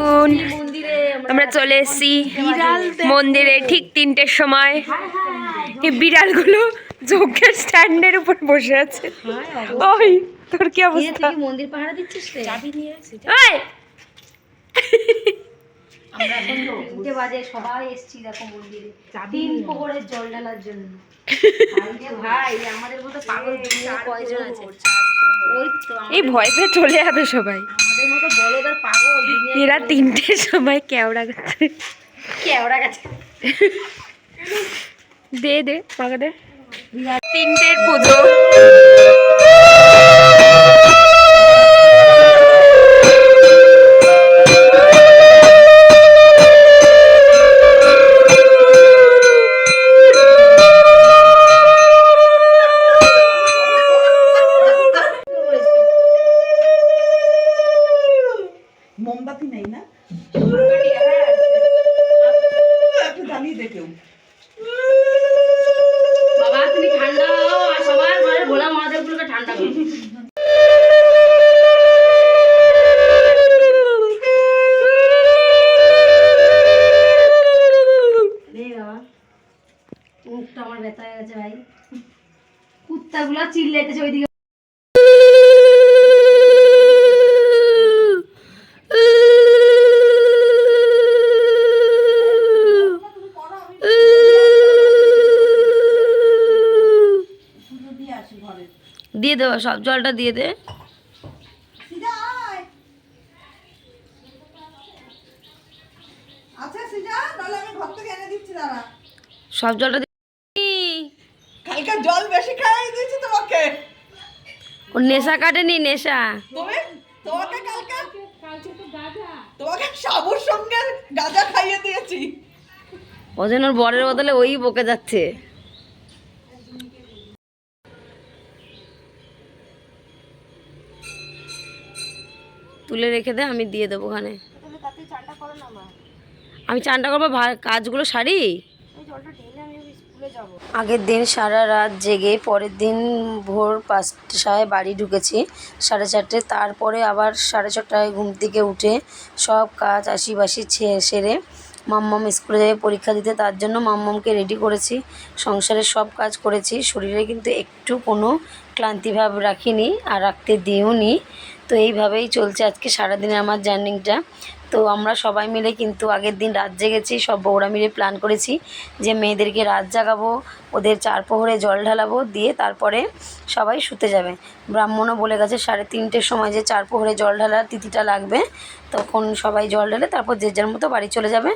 দেখুন আমরা চলে এসেছি মন্দিরে ঠিক তিনটের সময়। এই বিড়ালগুলো যজ্ঞের স্ট্যান্ডের উপর বসে আছে। ওই তোর কি অবস্থা? মন্দির পাহারা দিচ্ছিস রে? ওই! আমরা এখন বাজে সবাই এসছি দেখো মন্দিরে। তিন প্রহরের জল ঢালার জন্য। ভাই আমাদের মতো পাগল কয়জন আছে? ওই তো এই ভয় পেয়ে চলে যাবে সবাই। মতো পাগল এরা তিনটের সময় কেওড়া গাছে। কেওড়া গেছে। দে দে পাকা দে। তিনটের পুজো। ব্যথা হয়ে গেছে ভাই। কুত্তাগুলো চিল্লাইতেছে ওইদিকে। দিয়ে দেবো সব জলটা দিয়ে দে। সিজা আয় আচ্ছা সিজা তাহলে আমি ঘর থেকে এনে দিচ্ছি দাঁড়া সব জলটা দিয়ে কালকে জল বেশি খাইয়ে দিয়েছি তোমাকে ও নেশা কাটেনি নেশা। তুমি তোমাকে কালকে তোমাকে সাবুর সঙ্গে গাঁজা খাইয়ে দিয়েছি। ও যেন ওর বরের বদলে ওই বকে যাচ্ছে। তুলে রেখে দে আমি দিয়ে দেবো ওখানে। আমি চানটা করব ভা- কাজগুলো সারি? আগের দিন সারা রাত জেগে পরের দিন ভোর পাঁচটায় বাড়ি ঢুকেছি, সাড়ে চারটে। তারপরে আবার সাড়ে ছটায় ঘুম থেকে উঠে সব কাজ আশিবাসি সেরে মাম্মাম স্কুলে যাবে পরীক্ষা দিতে, তার জন্য মাম্মামকে রেডি করেছি। সংসারের সব কাজ করেছি। শরীরে কিন্তু একটু কোনো ক্লান্তিভাব রাখিনি আর রাখতে দিইওনি। তো এইভাবেই চলছে আজকে সারাদিনের আমার জার্নিংটা। তো আমরা সবাই মিলে কিন্তু আগের দিন রাত জেগেছি, সব বৌরা মিলে প্ল্যান করেছি যে মেয়েদেরকে রাত জাগাবো, ওদের চার প্রহরে জল ঢালাবো, দিয়ে তারপরে সবাই শুতে যাবে। ব্রাহ্মণও বলে গেছে সাড়ে তিনটের সময় যে চার প্রহরে জল ঢালার তিথিটা লাগবে, তখন সবাই জল ঢালে তারপর যে যার মতো বাড়ি চলে যাবে,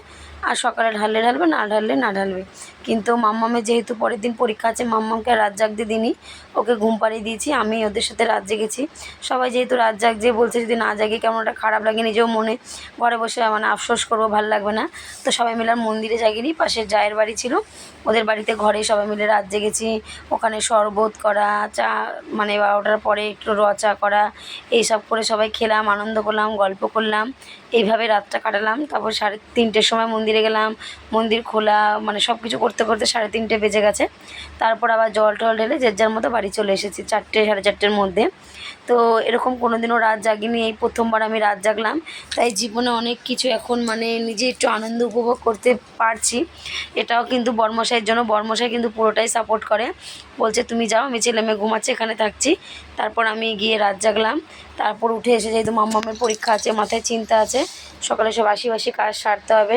আর সকালে ঢাললে ঢালবে, না ঢাললে না ঢালবে। কিন্তু মাম্মামের যেহেতু পরের দিন পরীক্ষা আছে, মাম্মামকে রাত জাগতে দিনই ওকে ঘুম পাড়িয়ে দিয়েছি, আমি ওদের সাথে রাত জেগেছি। সবাই যেহেতু রাত জাগছে, বলছে যদি না জাগে কেমন একটা খারাপ লাগে নিজেও মনে, ঘরে বসে মানে আফসোস করব, ভালো লাগবে না। তো সবাই মিলে মন্দিরে জাগিনি পাশের জায়ের বাড়ি ছিল। ওদের বাড়িতে ঘরে সবাই মিলে রাত জেগেছি। ওখানে শরবত করা, চা মানে বারোটার পরে একটু রচা করা, এইসব করে সবাই খেলাম, আনন্দ করলাম, গল্প করলাম। এইভাবে রাতটা কাটালাম। তারপর সাড়ে তিনটের সময় মন্দিরে গেলাম, মন্দির খোলা মানে সব কিছু করতে করতে করতে সাড়ে তিনটে বেজে গেছে। তারপর আবার জল টল ঢেলে যে যার মতো বাড়ি চলে এসেছি, চারটে সাড়ে চারটের মধ্যে। তো এরকম কোনো দিনও রাত জাগিনি, এই প্রথমবার আমি রাত জাগলাম। তাই জীবনে অনেক কিছু এখন মানে নিজে একটু আনন্দ উপভোগ করতে পারছি। এটাও কিন্তু বর্মশাইয়ের জন্য, বর্মশাই কিন্তু পুরোটাই সাপোর্ট করে। বলছে, তুমি যাও, আমি ছেলে মেয়ে ঘুমাচ্ছে, এখানে থাকছি। তারপর আমি গিয়ে রাত জাগলাম। তারপর উঠে এসে যেহেতু মাম্মামের পরীক্ষা আছে, মাথায় চিন্তা আছে, সকালে সব আশি বাসি কাজ সারতে হবে।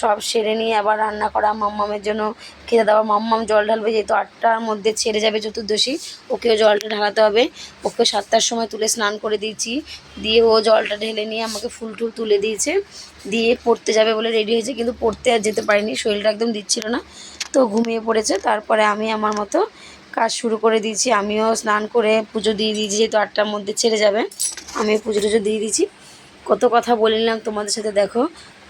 সব সেরে নিয়ে আবার রান্না করা মাম্মামের জন্য। খেতে দেওয়া মাম্মাম জল ঢালবে, যেহেতু আটটার মধ্যে ছেড়ে যাবে চতুর্দশী, ওকেও জলটা ঢালাতে হবে। ওকে সাতটার সময় তুলে স্নান করে দিয়েছি। দিয়ে ও জলটা ঢেলে নিয়ে আমাকে ফুল টুল তুলে দিয়েছে। দিয়ে পড়তে যাবে বলে রেডি হয়েছে, কিন্তু পড়তে আর যেতে পারিনি, শরীরটা একদম দিচ্ছিল না। তো ঘুমিয়ে পড়েছে, তারপরে আমি আমার মতো কাজ শুরু করে দিয়েছি। আমিও স্নান করে পুজো দিয়ে দিয়েছি, যেহেতু আটটার মধ্যে ছেড়ে যাবে আমি পুজো টুজো দিয়ে দিয়েছি। কত কথা বলিলাম তোমাদের সাথে, দেখো।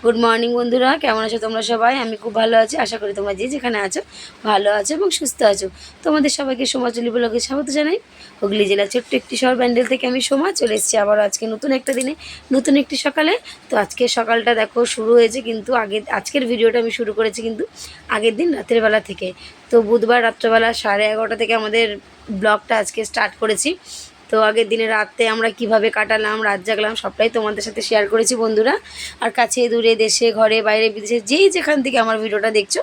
গুড মর্নিং বন্ধুরা। কেমন আছো তোমরা সবাই? আমি খুব ভালো আছি। আশা করি তোমরা যে যেখানে আছো, ভালো আছো এবং সুস্থ আছো। তোমাদের সবাইকে সমাজলি ব্লগে স্বাগত জানাই। হুগলি জেলার ছোট্ট একটি শহর ব্যান্ডেল থেকে আমি সোমা। চলে এসেছি আবার আজকে নতুন একটা দিনে, নতুন একটি সকালে। তো আজকে সকালটা দেখো, শুরু হয়েছে কিন্তু আগে, আজকের ভিডিওটা আমি শুরু করেছি কিন্তু আগের দিন রাতের বেলা থেকে। তো বুধবার রাত্রবেলা সাড়ে এগারোটা থেকে আমাদের ব্লগটা আজকে স্টার্ট করেছি। তো আগের দিনে রাতে আমরা কীভাবে কাটালাম, রাত জাগলাম, সবটাই তোমাদের সাথে শেয়ার করেছি বন্ধুরা। আর কাছে, দূরে, দেশে, ঘরে, বাইরে, বিদেশে, যেই যেখান থেকে আমার ভিডিওটা দেখছ,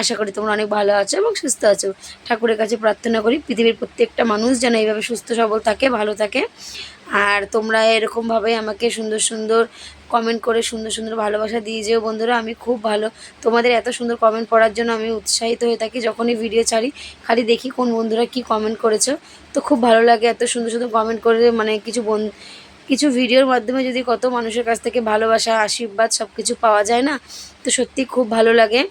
আশা করি তোমরা অনেক ভালো আছো এবং সুস্থ আছো। ঠাকুরের কাছে প্রার্থনা করি, পৃথিবীর প্রত্যেকটা মানুষ যেন এইভাবে সুস্থ, সবল থাকে, ভালো থাকে। আর তোমরা এরকমভাবে আমাকে সুন্দর সুন্দর কমেন্ট করে সুন্দর সুন্দর ভালোবাসা দিয়ে যেও বন্ধুরা, আমি খুব ভালো। তোমাদের এত সুন্দর কমেন্ট পড়ার জন্য আমি উৎসাহিত হয়ে থাকি যখনই ভিডিও ছাড়ি। খালি দেখি কোন বন্ধুরা কি কমেন্ট করেছ। তো খুব ভালো লাগে এত সুন্দর সুন্দর কমেন্ট করে মানে কিছু বন, কিছু ভিডিওর মাধ্যমে যদি কত মানুষের কাছ থেকে ভালোবাসা, আশীর্বাদ সব কিছু পাওয়া যায় না, তো সত্যি খুব ভালো লাগে।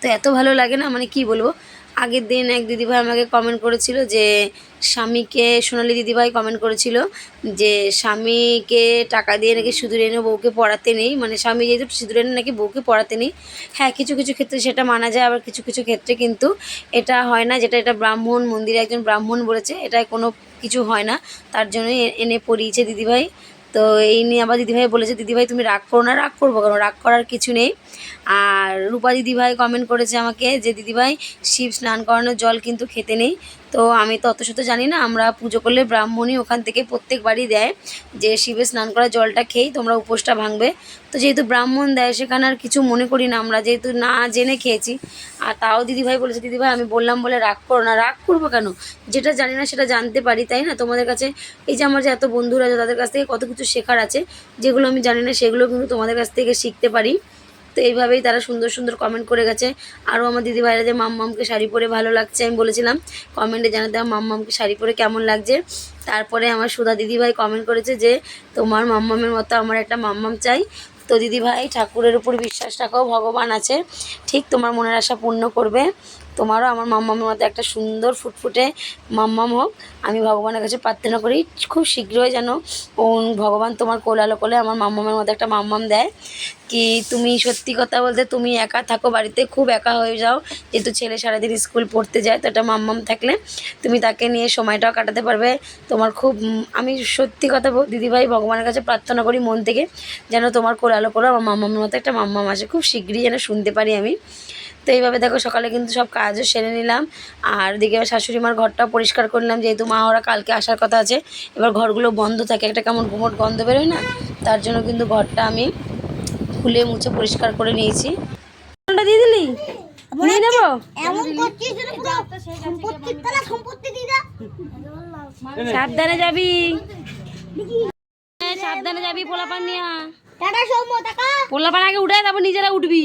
তো এত ভালো লাগে না মানে কি বলব? আগের দিন এক দিদিভাই আমাকে কমেন্ট করেছিল যে, স্বামীকে, সোনালি দিদিভাই কমেন্ট করেছিল যে, স্বামীকে টাকা দিয়ে নাকি সিঁদুর এনে বউকে পড়াতে নেই। মানে স্বামী যেহেতু সিঁদুর এনে নাকি বউকে পড়াতে নেই। হ্যাঁ কিছু কিছু ক্ষেত্রে সেটা মানা যায়, আবার কিছু কিছু ক্ষেত্রে কিন্তু এটা হয় না। যেটা, এটা ব্রাহ্মণ মন্দিরে একজন ব্রাহ্মণ বলেছে এটা কোনো কিছু হয় না। তার জন্যই এনে পড়িয়েছে দিদিভাই। তো এই নিয়ে আবার দিদিভাই বলেছে, দিদিভাই, তুমি রাগ করো না, রাগ করব কেন? রাগ করার কিছু নেই। আর রূপা দিদিভাই কমেন্ট করেছে আমাকে যে, দিদিভাই, শিব স্নান করানোর জল কিন্তু খেতে নেই। তো আমি তো অত শত জানি না, আমরা পুজো করলে ব্রাহ্মণই ওখান থেকে প্রত্যেকবারই দেয় যে শিবে স্নান করা জলটা খেয়েই তোমরা উপোসটা ভাঙবে। তো যেহেতু ব্রাহ্মণ দেয়, সেখানে আর কিছু মনে করি না আমরা, যেহেতু না জেনে খেয়েছি। আর তাও দিদিভাই বলেছে, দিদিভাই, আমি বললাম বলে রাগ করো না। রাগ করব কেন? যেটা জানি না সেটা জানতে পারি, তাই না? তোমাদের কাছে এই যে আমার যে এত বন্ধুরা আছে, তাদের কাছ থেকে কত কিছু শেখার আছে, যেগুলো আমি জানি না, সেগুলো কিন্তু তোমাদের কাছ থেকে শিখতে পারি। তো এইভাবেই তারা সুন্দর সুন্দর কমেন্ট করে গেছে। আরও আমার দিদি ভাইরা যে মাম্মামকে শাড়ি পরে ভালো লাগছে, আমি বলেছিলাম। কমেন্টে জানাতে আমার মাম্মামকে শাড়ি পরে কেমন লাগছে? তারপরে আমার সুধা দিদিভাই কমেন্ট করেছে যে, তোমার মাম্মামের মতো আমার একটা মাম্মাম চাই। তো দিদিভাই ঠাকুরের উপর বিশ্বাস রাখো ভগবান আছে। ঠিক তোমার মনের আশা পূর্ণ করবে। তোমারও, আমার মাম্মামের মতো একটা সুন্দর ফুটফুটে মাম্মাম হোক, আমি ভগবানের কাছে প্রার্থনা করি, খুব শীঘ্রই যেন ভগবান তোমার কোলালো কোলে আমার মাম্মামের মতো একটা মাম্মাম দেয়। কি তুমি সত্যি কথা বলতে তুমি একা থাকো বাড়িতে, খুব একা হয়ে যাও, যেহেতু ছেলে সারাদিন স্কুল পড়তে যায়, তো একটা মাম্মাম থাকলে তুমি তাকে নিয়ে সময়টাও কাটাতে পারবে। তোমার খুব আমি সত্যি কথা দিদিভাই ভগবানের কাছে প্রার্থনা করি মন থেকে, যেন তোমার কোলালো করে আমার মাম্মামের মতো একটা মাম্মাম আসে, খুব শীঘ্রই যেন শুনতে পারি আমি। তো এইভাবে দেখো সকালে কিন্তু সব কাজও সেরে নিলাম। আর দিকে আমার শাশুড়ি মার ঘরটা পরিষ্কার করলাম যেহেতু মা ওরা কালকে আসার কথা আছে। এবার ঘরগুলো বন্ধ থাকে একটা কেমন গুমট গন্ধ বেরোয় না? তার জন্য কিন্তু ঘরটা আমি খুলে মুছে পরিষ্কার করে নিয়েছি। দিয়ে দিলি? নিয়ে নেব? সাবধানে যাবি। হ্যাঁ, সাবধানে যাবি পোলাপান নিয়া পোলাপান আগে উঠে তারপর নিজেরা উঠবি।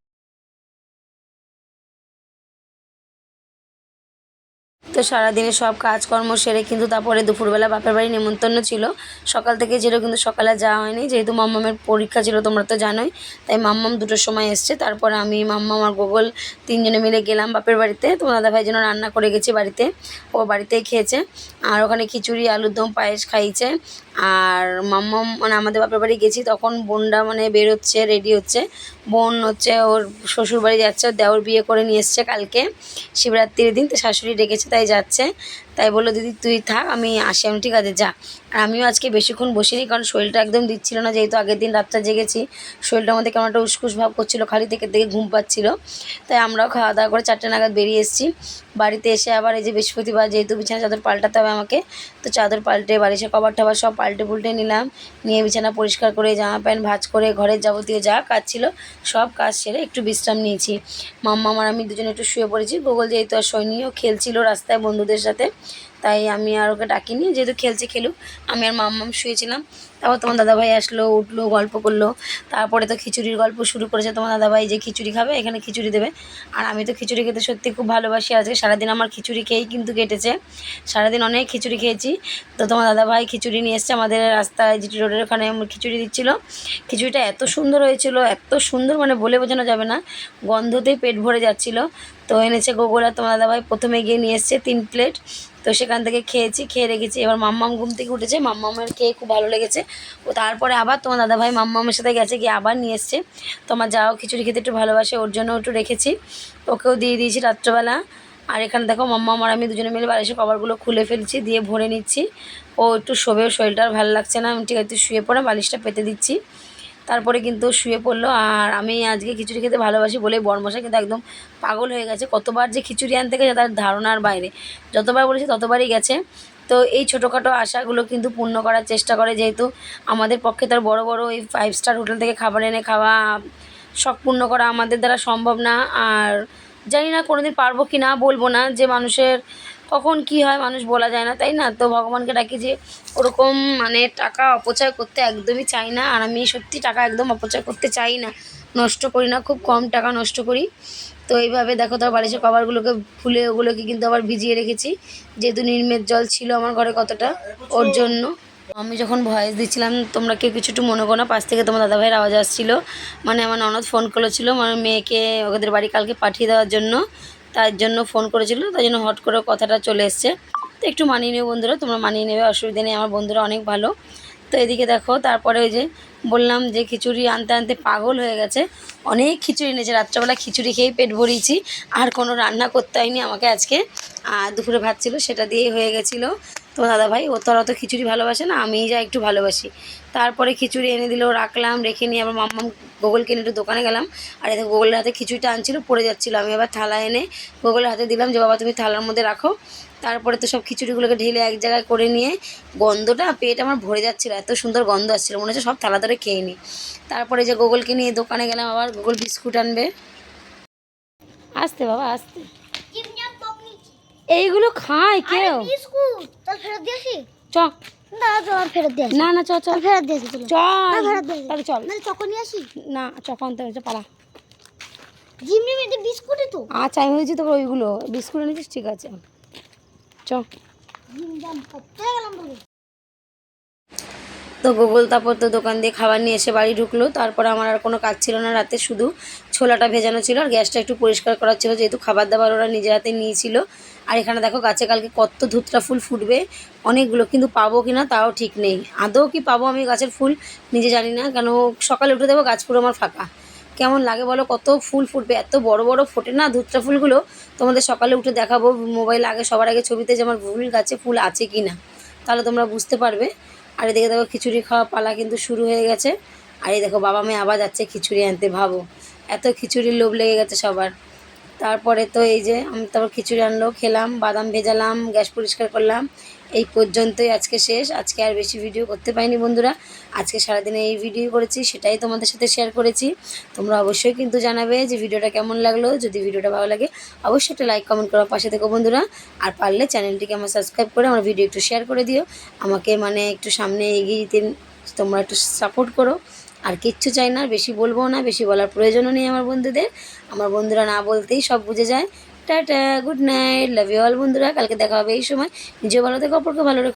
সারাদিনে সব কাজকর্ম সেরে কিন্তু তারপরে দুপুরবেলা বাপের বাড়ি নেমন্তন্ন ছিল। সকাল থেকে যেটা কিন্তু সকালে যাওয়া হয়নি, যেহেতু মাম্মামের পরীক্ষা ছিল তোমরা তো জানোই, তাই মাম্মাম দুটোর সময় এসছে। তারপরে আমি, মাম্মাম আর গোগল তিনজনে মিলে গেলাম বাপের বাড়িতে। তো দাদাভাই জন্য রান্না করে গেছি বাড়িতে, ও বাড়িতেই খেয়েছে। আর ওখানে খিচুড়ি, আলুর দম, পায়েস খাইয়েছে আর মাম্মাম মানে আমাদের বাপের বাড়ি গেছি, তখন বোনটা মানে বেরোচ্ছে রেডি হচ্ছে। বোন হচ্ছে ওর শ্বশুরবাড়ি যাচ্ছে ওর দেওর বিয়ে করে নিয়ে এসছে কালকে। শিবরাত্রির দিন তো শাশুড়ি ডেকেছে, তাই যাচ্ছে। তাই বলল, দিদি, তুই থাক, আমি আসি, আমি ঠিক আছে, যা। আর আমিও আজকে বেশিক্ষণ বসিনি, কারণ শরীরটা একদম দিচ্ছিল না, যেহেতু আগের দিন রাতটা জেগেছি, শরীরটার মধ্যে কেমন একটা উসকুস ভাব করছিল, খালি থেকে থেকে ঘুম পাচ্ছিল। তাই আমরাও খাওয়া দাওয়া করে চারটে নাগাদ বেরিয়ে এসেছি। বাড়িতে এসে আবার এই যে বৃহস্পতিবার যেহেতু বিছানা চাদর পাল্টাতে হবে আমাকে, তো চাদর পাল্টে বালিশের কভার টাবার সব পাল্টে পুল্টে নিলাম, নিয়ে বিছানা পরিষ্কার করে জামা প্যান্ট, ভাঁজ করে ঘরের যাবতীয় যা কাজ ছিল, সব কাজ সেরে একটু বিশ্রাম নিয়েছি। মাম্মা, আমার, আমি দুজনে একটু শুয়ে পড়েছি গোগল যেহেতু আর সৈনিও খেলছিল রাস্তায় বন্ধুদের সাথে তাই আমি আর ওকে ডাকিনি যেহেতু খেলছে খেলুক আমি আর মাম্মাম শুয়েছিলাম। তারপর তোমার দাদাভাই আসলো, উঠল, গল্প করল। তারপরে তো খিচুড়ির গল্প শুরু করেছে তোমার দাদাভাই যে খিচুড়ি খাবে, এখানে খিচুড়ি দেবে। আর আমি তো খিচুড়ি খেতে সত্যি খুব ভালোবাসি। আজকে সারাদিন আমার খিচুড়ি খেয়েই কিন্তু কেটেছে। সারাদিন অনেক খিচুড়ি খেয়েছি। তো তোমার দাদাভাই খিচুড়ি নিয়ে এসছে আমাদের রাস্তায় জিটি রোডের ওখানে খিচুড়ি দিচ্ছিল। খিচুড়িটা এত সুন্দর হয়েছিল, এত সুন্দর মানে বলে বোঝানো যাবে না। গন্ধতেই পেট ভরে যাচ্ছিল। তো এনেছে গোগোলা তোমার দাদাভাই প্রথমে গিয়ে নিয়ে এসছে তিন প্লেট। তো সেখান থেকে খেয়েছি, খেয়ে রেখেছি। এবার মাম্মাম ঘুম থেকে উঠেছে। মাম্মামের খেয়ে খুব ভালো লেগেছে। তারপরে আবার তোমার দাদাভাই মাম্মামের সাথে গেছে, গিয়ে আবার নিয়ে এসছে। তোমার যাও, খিচুড়ি খেতে একটু ভালোবাসে, ওর জন্য একটু রেখেছি। ওকেও দিয়ে দিয়েছি রাত্রবেলা। আর এখানে দেখো মাম্মা আমার আমি দুজনে মিলে বালিশের কভারগুলো খুলে ফেলছি, দিয়ে ভরে নিচ্ছি। ও একটু শোবে ওর শরীরটা ভালো লাগছে না। আমি ঠিক আছে শুয়ে পড়ে বালিশটা পেতে দিচ্ছি। তারপরে কিন্তু শুয়ে পড়ল। আর আমি আজকে খিচুড়ি খেতে ভালোবাসি বলে বরমশা কিন্তু একদম পাগল হয়ে গেছে। কতবার যে খিচুড়ি আনতে গেছে তার ধারণার বাইরে। যতবার বলেছি ততবারই গেছে। তো এই ছোটোখাটো আশাগুলো কিন্তু পূর্ণ করার চেষ্টা করে যেহেতু আমাদের পক্ষে তার বড় বড় এই ফাইভ স্টার হোটেল থেকে খাবার এনে খাওয়া শখ পূর্ণ করা আমাদের দ্বারা সম্ভব না। আর জানি না কোনোদিন পারব কি না, বলব না যে মানুষের কখন কি হয়, মানুষ বলা যায় না, তাই না? তো ভগবানকে ডাকি যে ওরকম মানে টাকা অপচয় করতে একদমই চাই না। আর আমি সত্যি টাকা একদম অপচয় করতে চাই না। নষ্ট করি না, খুব কম টাকা নষ্ট করি। তো এইভাবে দেখো তার বালিশের কভারগুলোকে ফুলে ওগুলোকে কিন্তু আবার ভিজিয়ে রেখেছি। যেহেতু নির্মের জল ছিল আমার ঘরে কতটা, ওর জন্য। আমি যখন ভয়েস দিচ্ছিলাম, তোমরা কেউ কিছু একটু মনে করো না, পাশ থেকে তোমার দাদাভাইয়ের আওয়াজ আসছিল। মানে আমার ননদ ফোন করেছিল আমার মেয়েকে ওদের বাড়ি কালকে পাঠিয়ে দেওয়ার জন্য, তার জন্য ফোন করেছিল তাই জন্য হট করে কথাটা চলে এসছে। তো একটু মানিয়ে নেবে বন্ধুরা, তোমরা মানিয়ে নেবে, অসুবিধা নেই, আমার বন্ধুরা অনেক ভালো। তো এদিকে দেখো, তারপরে ওই যে বললাম যে খিচুড়ি আনতে আনতে পাগল হয়ে গেছে। অনেক খিচুড়ি এনেছে, রাত্রেবেলা খিচুড়ি খেয়েই পেট ভরিয়েছি। আর কোনো রান্না করতে হয়নি, আমাকে আজকে আর দুপুরে ভাত ছিল, সেটা দিয়েই হয়ে গেছিল। তো দাদা ভাই ও তো আর অত খিচুড়ি ভালোবাসে না, আমিই যা একটু ভালোবাসি। তারপরে খিচুড়ি এনে দিল, রাখলাম, রেখে নিয়ে আবার মাম্মাম গোগল কিনে একটু দোকানে গেলাম। আর এতে গোগলের হাতে খিচুড়িটা আনছিল, পড়ে যাচ্ছিল। আমি আবার থালা এনে গোগলের হাতে দিলাম, যে বাবা তুমি থালার মধ্যে রাখো। তারপরে তো সব খিচুড়িগুলোকে ঢেলে এক জায়গায় করে নিয়ে গন্ধটা, পেট আমার ভরে যাচ্ছিল, এত সুন্দর গন্ধ আসছিল, মনে হচ্ছে সব থালা ধরে খেয়ে নিই। তারপরে যে গোগলকে নিয়ে দোকানে গেলাম আবার, গোগল বিস্কুট আনবে। আসতে বাবা, আসতে। এইগুলো খায় কেউ। বিস্কুট চল ফেরত দিয়ে আসি? চ। না চল ফেরত দিয়ে না না চ চল ফেরত দিয়ে আসি চল। না, ফেরত দিয়ে তাহলে চল। নাহলে তখন নিয়ে আসি? না চক আনতে হয়েছে পালা। জিমনি মেয়েদের বিস্কুটই তো। আচ্ছা আমি বলছি তোকে ওইগুলো। বিস্কুট এনেছিস ঠিক আছে। চ। তো গুগল তারপর তো দোকান দিয়ে খাবার নিয়ে এসে বাড়ি ঢুকলো। তারপর আমার আর কোনো কাজ ছিল না রাতে শুধু ছোলাটা ভেজানো ছিল আর গ্যাসটা একটু পরিষ্কার করার ছিল যেহেতু খাবার দাবার ওরা নিজের হাতে নিয়েছিল। আর এখানে দেখো গাছে কালকে কত ধুতরা ফুল ফুটবে, অনেকগুলো, কিন্তু পাবো কি না তাও ঠিক নেই। আদৌ কি পাবো আমি গাছের ফুল নিজে জানি না, কেন সকালে উঠে দেবো গাছ পুরো আমার ফাঁকা। কেমন লাগে বলো, কত ফুল ফুটবে, এত বড় বড় ফোটে না ধুতরা ফুলগুলো? তোমাদের সকালে উঠে দেখাবো, মোবাইল আগে সবার আগে ছবিতে যে আমার ফুল গাছে ফুল আছে কি না তাহলে তোমরা বুঝতে পারবে। আর এদিকে দেখো খিচুড়ি খাওয়া পালা কিন্তু শুরু হয়ে গেছে। আর এই দেখো বাবা মেয়ে আবার যাচ্ছে খিচুড়ি আনতে, ভাবো। এত খিচুড়ির লোভ লেগে গেছে সবার। তারপরে তো এই যে আমি তারপর খিচুড়ি আনলো, খেলাম, বাদাম ভেজালাম, গ্যাস পরিষ্কার করলাম। এই পর্যন্তই আজকে শেষ। আজকে আর বেশি ভিডিও করতে পারিনি বন্ধুরা। আজকে সারাদিনে এই ভিডিও করেছি, সেটাই তোমাদের সাথে শেয়ার করেছি। তোমরা অবশ্যই কিন্তু জানাবে যে ভিডিওটা কেমন লাগল। যদি ভিডিওটা ভালো লাগে, অবশ্যই একটা লাইক কমেন্ট করার পাশে থেকো বন্ধুরা। আর পারলে চ্যানেলটিকে আমার সাবস্ক্রাইব করে আমার ভিডিও একটু শেয়ার করে দিও। আমাকে মানে একটু সামনে এগিয়ে দিতে তোমরা একটু সাপোর্ট করো। আর কিচ্ছু চাই না, বেশি বলব না, বেশি বলার প্রয়োজনও নেই আমার বন্ধুদের। আমার বন্ধুরা না বলতেই সব বুঝে যায়। Tata good night love you all বন্ধুরা, কালকে দেখা হবে এই সময়। নিজে ভালো থেকো অপরকে ভালো